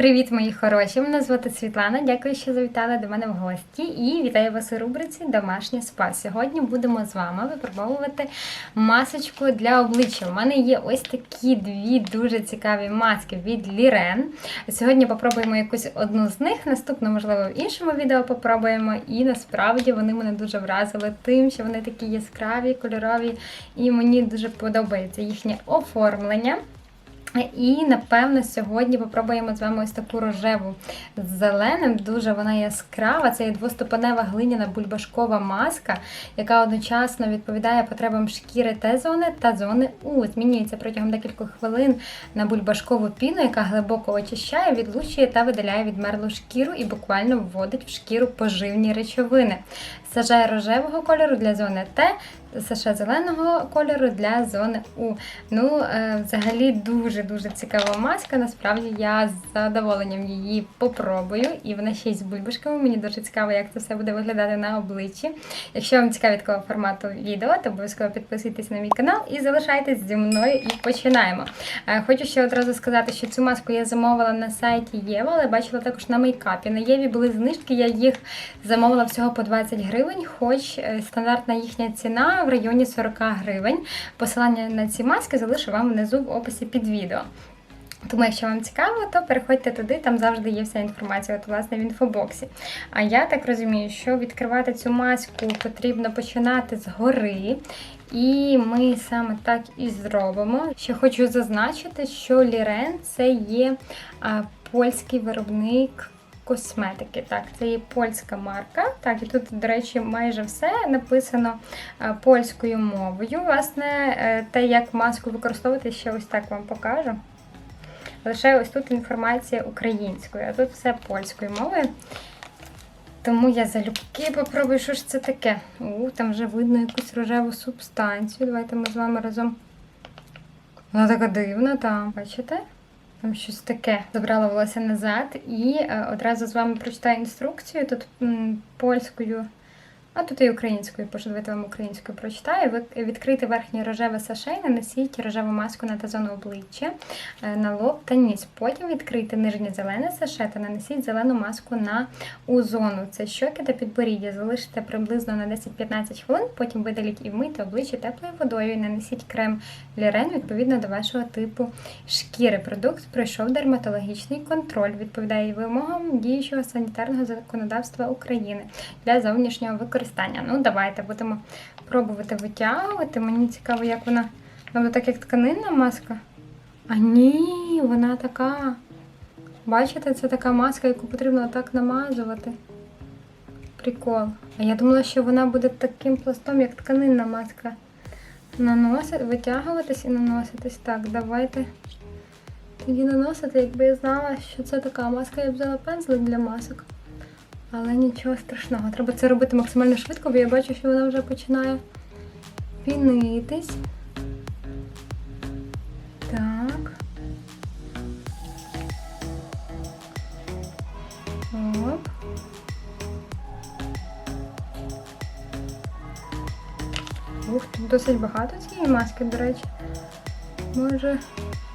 Привіт, мої хороші! Мене звати Світлана. Дякую, що завітали до мене в гості. І вітаю вас у рубриці Домашнє спа. Сьогодні будемо з вами випробовувати масочку для обличчя. У мене є ось такі дві дуже цікаві маски від Лірен. Сьогодні попробуємо якусь одну з них. Наступну, можливо, в іншому відео попробуємо. І насправді вони мене дуже вразили тим, що вони такі яскраві, кольорові, і мені дуже подобається їхнє оформлення. І напевно сьогодні попробуємо з вами ось таку рожеву з зеленим. Дуже вона яскрава. Це є двоступенева глиняна бульбашкова маска, яка одночасно відповідає потребам шкіри Т-зони та зони У. Змінюється протягом декількох хвилин на бульбашкову піну, яка глибоко очищає, відлучує та видаляє відмерлу шкіру і буквально вводить в шкіру поживні речовини. Сажає рожевого кольору для зони Т, США зеленого кольору для зони У. Ну, е, взагалі дуже-дуже цікава маска. Насправді я з задоволенням її попробую. І вона ще й з бульбашками. Мені дуже цікаво, як це все буде виглядати на обличчі. Якщо вам цікаві такого формату відео, то обов'язково підписуйтесь на мій канал і залишайтесь зі мною і починаємо. Е, Хочу ще одразу сказати, що цю маску я замовила на сайті Єва, але бачила також на мейкапі. На Єві були знижки, я їх замовила всього по 20 гривень, хоч е, стандартна їхня ціна в районі 40 гривень. Посилання на ці маски залишу вам внизу в описі під відео. Тому, якщо вам цікаво, то переходьте туди, там завжди є вся інформація, от, власне, в інфобоксі. А я так розумію, що відкривати цю маску потрібно починати згори. І ми саме так і зробимо. Ще хочу зазначити, що Лірен це є польський виробник косметики. Так, це є польська марка. Так, і тут, до речі, майже все написано е, польською мовою. Власне, е, те, як маску використовувати, ще ось так вам покажу. Лише ось тут інформація українською, а тут все польською мовою. Тому я залюбки попробую, що ж це таке. У, там вже видно якусь рожеву субстанцію. Давайте ми з вами разом. Вона така дивна, там, бачите? Там щось таке. Забрала волосся назад і е, одразу з вами прочитаю інструкцію. Тут польською, а тут і українською, давайте вам українською прочитаю. Відкрити верхнє рожеве саше і нанесіть рожеву маску на та зону обличчя, е, на лоб та ніс. Потім відкрити нижнє зелене саше та нанесіть зелену маску на у зону. Це щоки та підборіддя. Залишите приблизно на 10-15 хвилин, потім видаліть і вмийте обличчя теплою водою і нанесіть крем Лірен відповідно до вашого типу шкіри. Продукт пройшов дерматологічний контроль, відповідає вимогам діючого санітарного законодавства України для зовнішнього використання. Ну, давайте будемо пробувати витягувати. Мені цікаво, як вона. Вона так як тканинна маска. А ні, вона така. Бачите, це така маска, яку потрібно так намазувати. Прикол. А я думала, що вона буде таким пластом, як тканинна маска. Наносити, витягуватись і наноситись. Так, давайте тоді наносити, якби я знала, що це така маска, я б взяла пензлик для масок. Але нічого страшного. Треба це робити максимально швидко, бо я бачу, що вона вже починає пінитись. Так. Оп. Ух, тут досить багато цієї маски, до речі. Може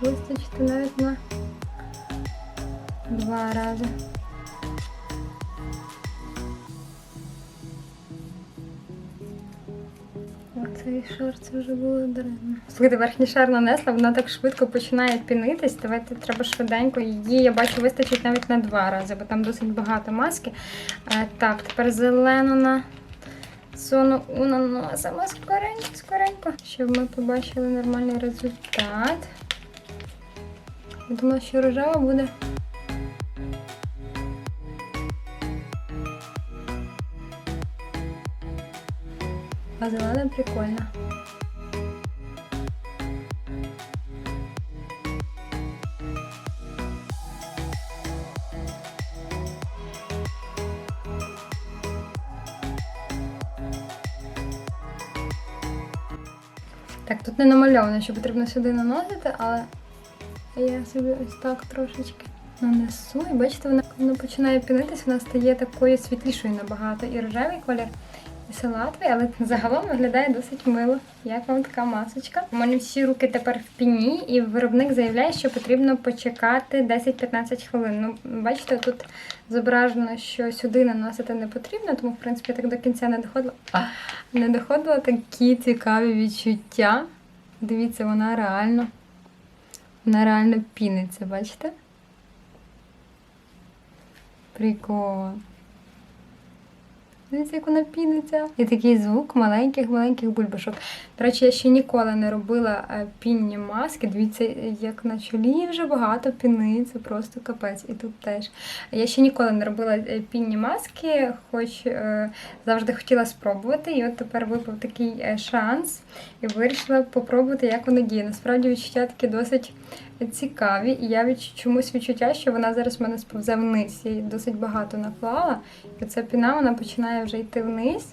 вистачити навіть на два рази. Оцей шар це вже було даремно. Слухайте, верхній шар нанесла, вона так швидко починає пінитись. Давайте треба швиденько. Її, я бачу, вистачить навіть на два рази, бо там досить багато маски. Е, так, тепер зелену на зону у наносимо скоренько, скоренько, щоб ми побачили нормальний результат. Я думала, що рожева буде. Зелена прикольна. Так, тут не намальовано, що потрібно сюди наносити, але я собі ось так трошечки нанесу. І бачите, вона, вона починає пінитись, вона стає такою світлішою набагато. І рожевий колір, і салатовий, але загалом виглядає досить мило. Як вам така масочка? У мене всі руки тепер в піні, і виробник заявляє, що потрібно почекати 10-15 хвилин. Ну, бачите, тут зображено, що сюди наносити не потрібно, тому в принципі я так до кінця не доходила. Не доходила такі цікаві відчуття. Дивіться, вона реально, вона реально піниться, бачите? Прикол. Дивіться, як вона піниться. І такий звук маленьких-маленьких бульбашок. До речі, я ще ніколи не робила е, пінні маски. Дивіться, як на чолі вже багато піни, це просто капець. І тут теж. Я ще ніколи не робила е, пінні маски, хоч е, завжди хотіла спробувати. І от тепер випав такий шанс і вирішила попробувати, як воно діє. Насправді відчуття такі досить цікаві. І я від чомусь відчуття, що вона зараз в мене сповзе вниз. Я її досить багато наклала. І ця піна вона починає вже йти вниз.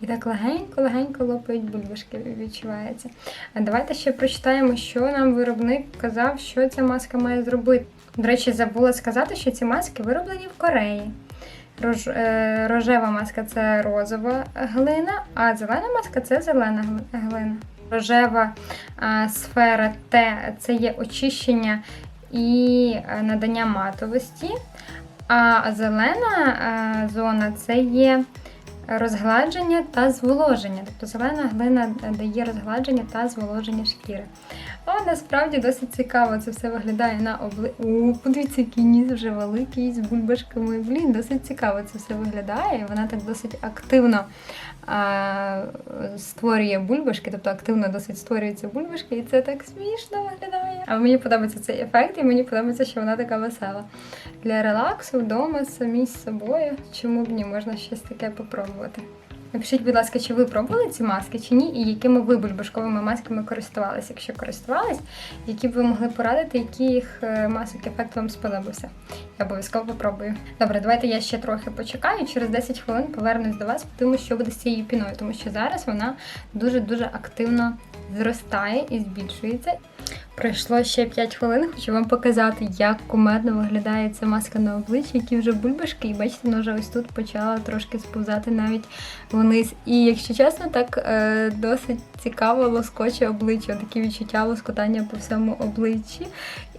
І так легенько-легенько лопають бульбашки, відчувається. А давайте ще прочитаємо, що нам виробник казав, що ця маска має зробити. До речі, забула сказати, що ці маски вироблені в Кореї. Рож, е, рожева маска це розова глина, а зелена маска це зелена глина. Рожева е, сфера Т це є очищення і е, надання матовості. А зелена е, зона це є розгладження та зволоження. Тобто зелена глина дає розгладження та зволоження шкіри. А насправді досить цікаво це все виглядає на обли... О, подивіться, який ніс вже великий з бульбашками. Блін, досить цікаво це все виглядає. Вона так досить активно створює бульбашки, тобто активно досить створюються бульбашки, і це так смішно виглядає. А мені подобається цей ефект, і мені подобається, що вона така весела. Для релаксу вдома самі з собою. Чому б ні, можна щось таке попробувати. Напишіть, будь ласка, чи ви пробували ці маски чи ні, і якими ви бульбашковими масками користувалися? Якщо користувались, які б ви могли порадити, який їх е, масок ефект вам сподобався? Я обов'язково попробую. Добре, давайте я ще трохи почекаю. Через 10 хвилин повернусь до вас, тому що буде з цією піною, тому що зараз вона дуже-дуже активно зростає і збільшується. Пройшло ще 5 хвилин, хочу вам показати, як кумедно виглядає ця маска на обличчі, які вже бульбашки, і бачите, вона вже ось тут почала трошки сповзати навіть вниз. І якщо чесно, так е, досить цікаво лоскоче обличчя, такі відчуття лоскотання по всьому обличчі.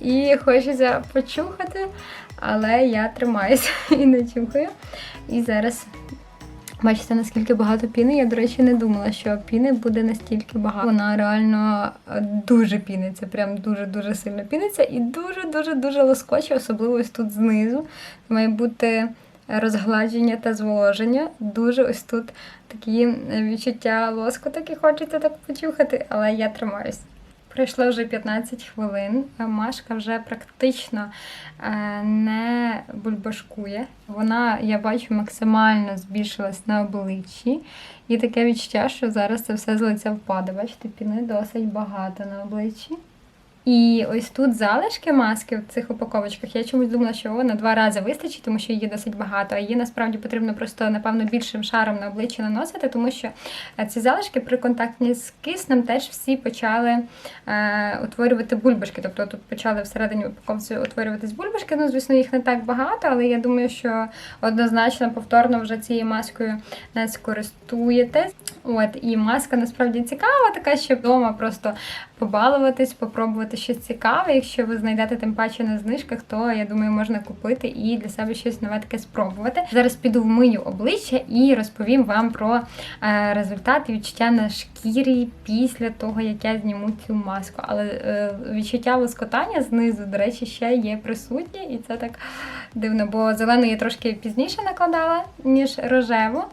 І хочеться почухати, але я тримаюся і не чухаю. І зараз Бачите, наскільки багато піни. Я, до речі, не думала, що піни буде настільки багато. Вона реально е, дуже піниться, прям дуже-дуже сильно піниться і дуже-дуже дуже лоскоче, особливо ось тут знизу. Має бути розгладження та зволоження. Дуже ось тут такі відчуття лоску, так і хочеться так почухати, але я тримаюсь. Пройшло вже 15 хвилин. Машка вже практично е, не бульбашкує. Вона, я бачу, максимально збільшилась на обличчі. І таке відчуття, що зараз це все з лиця впаде. Бачите, піни досить багато на обличчі. І ось тут залишки маски в цих упаковочках. Я чомусь думала, що о, на два рази вистачить, тому що її досить багато. А її насправді потрібно просто, напевно, більшим шаром на обличчя наносити, тому що е, ці залишки при контакті з киснем теж всі почали е, утворювати бульбашки. Тобто тут почали всередині упаковці утворюватись бульбашки. Ну, звісно, їх не так багато, але я думаю, що однозначно повторно вже цією маскою не скористуєтесь. От, і маска насправді цікава, така, що вдома просто побалуватись, попробувати щось цікаве. Якщо ви знайдете тим паче на знижках, то я думаю, можна купити і для себе щось нове таке спробувати. Зараз піду вмию обличчя і розповім вам про е, результати відчуття на шкірі після того, як я зніму цю маску. Але е, відчуття лоскотання знизу, до речі, ще є присутнє, і це так дивно, бо зелену я трошки пізніше накладала, ніж рожеву.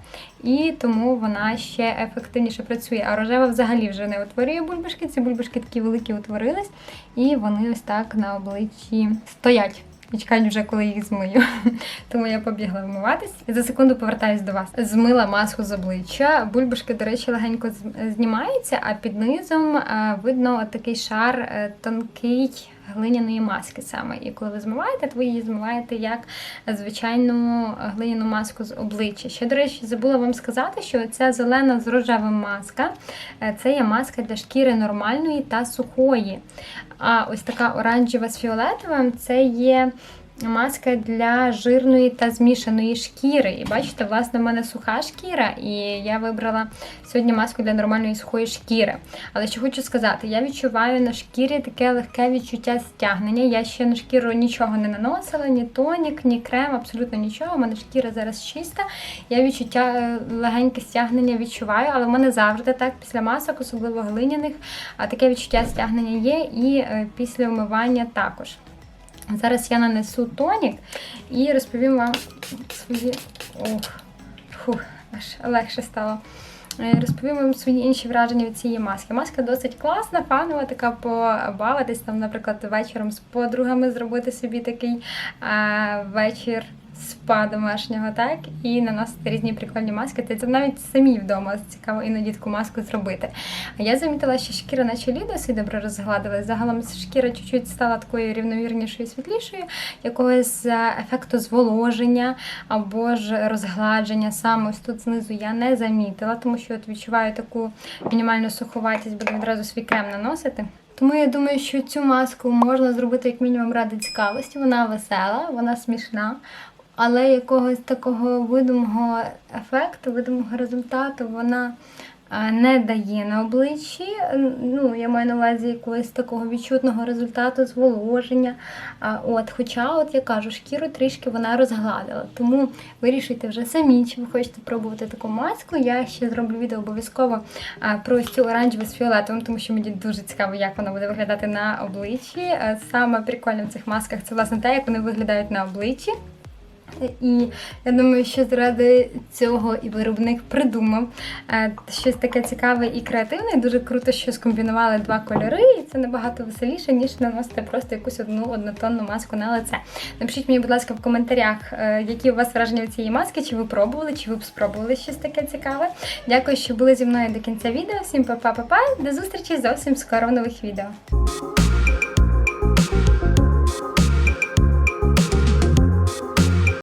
І тому вона ще ефективніше працює. А рожева взагалі вже не утворює бульбашки. Ці бульбашки такі великі утворились, і вони ось так на обличчі стоять. І чекають вже, коли їх змию. Тому я побігла вмиватись. За секунду повертаюсь до вас. Змила маску з обличчя. Бульбашки, до речі, легенько знімаються, а під низом е, видно такий шар е, тонкий глиняної маски саме. І коли ви змиваєте, то ви її змиваєте як звичайну глиняну маску з обличчя. Ще, до речі, забула вам сказати, що ця зелена з рожевим маска е, це є маска для шкіри нормальної та сухої. А ось така оранжева з фіолетовим це є маска для жирної та змішаної шкіри. І бачите, власне, в мене суха шкіра, і я вибрала сьогодні маску для нормальної сухої шкіри. Але що хочу сказати, я відчуваю на шкірі таке легке відчуття стягнення. Я ще на шкіру нічого не наносила, ні тонік, ні крем, абсолютно нічого. У мене шкіра зараз чиста. Я відчуття е, легеньке стягнення відчуваю, але в мене завжди так після масок, особливо глиняних, таке відчуття стягнення є, і е, після вмивання також. Зараз я нанесу тонік і розповім вам свої. Ох, фух, аж легше стало. Е, Розповім вам свої інші враження від цієї маски. Маска досить класна, фанова, така побавитись там, наприклад, вечором з подругами зробити собі такий е вечір спа домашнього, так, і наносити різні прикольні маски. Це, це навіть самі вдома цікаво іноді таку маску зробити. А я замітила, що шкіра на чолі досить добре розгладилась. Загалом шкіра чуть-чуть стала такою рівномірнішою, світлішою, якогось е, ефекту зволоження або ж розгладження саме ось тут знизу я не замітила, тому що от відчуваю таку мінімальну суховатість, буду відразу свій крем наносити. Тому я думаю, що цю маску можна зробити як мінімум ради цікавості. Вона весела, вона смішна, але якогось такого видимого ефекту, видимого результату вона не дає на обличчі. Ну, я маю на увазі якогось такого відчутного результату зволоження. От, хоча, от я кажу, шкіру трішки вона розгладила. Тому вирішуйте вже самі, чи ви хочете пробувати таку маску. Я ще зроблю відео обов'язково про ось цю оранжеву з фіолетовим, тому що мені дуже цікаво, як вона буде виглядати на обличчі. Е, Саме прикольне в цих масках це власне те, як вони виглядають на обличчі. І я думаю, що заради цього і виробник придумав е, щось таке цікаве і креативне. І Дуже круто, що скомбінували два кольори, і це набагато веселіше, ніж наносити просто якусь одну однотонну маску на лице. Напишіть мені, будь ласка, в коментарях, е, які у вас враження від цієї маски, чи ви пробували, чи ви б спробували щось таке цікаве. Дякую, що були зі мною до кінця відео. Всім па-па-па-па. До зустрічі зовсім скоро в нових відео.